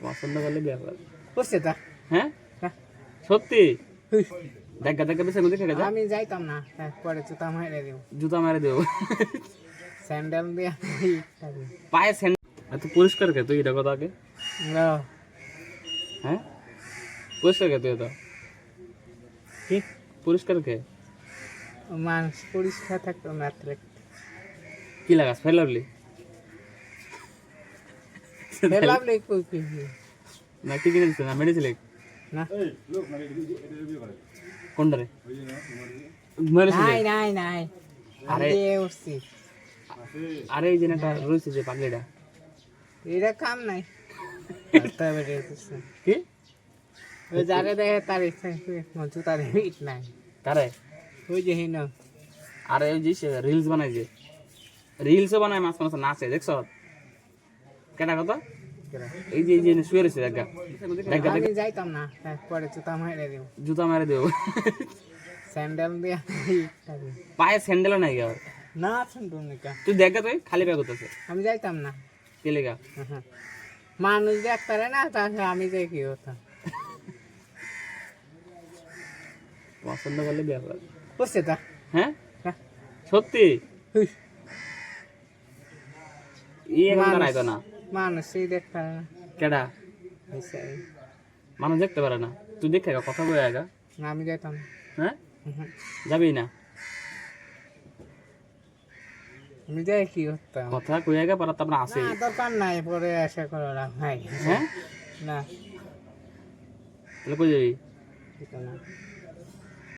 পছন্দ করলে বিয়ে করবে বুঝছে তা। হ্যাঁ? হ্যাঁ। সত্যি? দেখা দেখা বেশি দেখে গেছে আমি যাইতাম না। হ্যাঁ, পরে জুতা মাইরে দিব। জুতা মেরে দেবো। স্যান্ডেল দিয়ে পায়ে স্যান্ড এত পরিষ্কার কে তুই এটা কথা আগে? হ্যাঁ? পরিষ্কার কে তুই এটা? কি? পরিষ্কার কে? মানুষ পরিষ্কার থাকতো রাত্রে কি লাগাস? ফেল লাভলি লাভলে কই কি না কি কিনে দিচ্ছে না মেরেছিলে না কোনটা রে মেরেছিলে নাই নাই নাই আরে। আরে উঠছি আরে এই জেনাটা রয়েছে যে পাগলিটা এটা কাম নাই তবে রে বুঝছে কি ওই যারে দেখে তার ইচ্ছা জুতা দেখে ইট নাই কারে ওই যে হিন আরে ওই যে রিলস বানাই যে রিলসও বানায় মাছ মাছ নাচে দেখছ কেটা কথা এই যে এই যে শুয়ে রয়েছে দেখা দেখা যাইতাম না পরে জুতা মাইরে দিব। জুতা মেরে দেবো। স্যান্ডেল দিয়ে পায়ে স্যান্ডেলও নাই না তুই দেখা তুই খালি ব্যাগ হতেছে আমি যাইতাম না। কে লেগা? হ্যাঁ। মানুষ দেখতারে না তাহলে আমি যাই কি হতাম পছন্দ করলে বিয়ে বুঝছে তা। হ্যাঁ? হ্যাঁ। সত্যি? হুই, ই এখন না। মানুষই না। কেডা? মানুষ দেখতে পারে না। তুই দেখে কথা বলে আগা। না আমি যাইতাম না। হ্যাঁ। যাবি না? আমি যাই কি করতাম? কথা কই আগা পরে তারপরে আসে। না দরকার নাই পরে আশা করো লাভ নাই হ্যাঁ? না। তাহলে কই যাবি? না।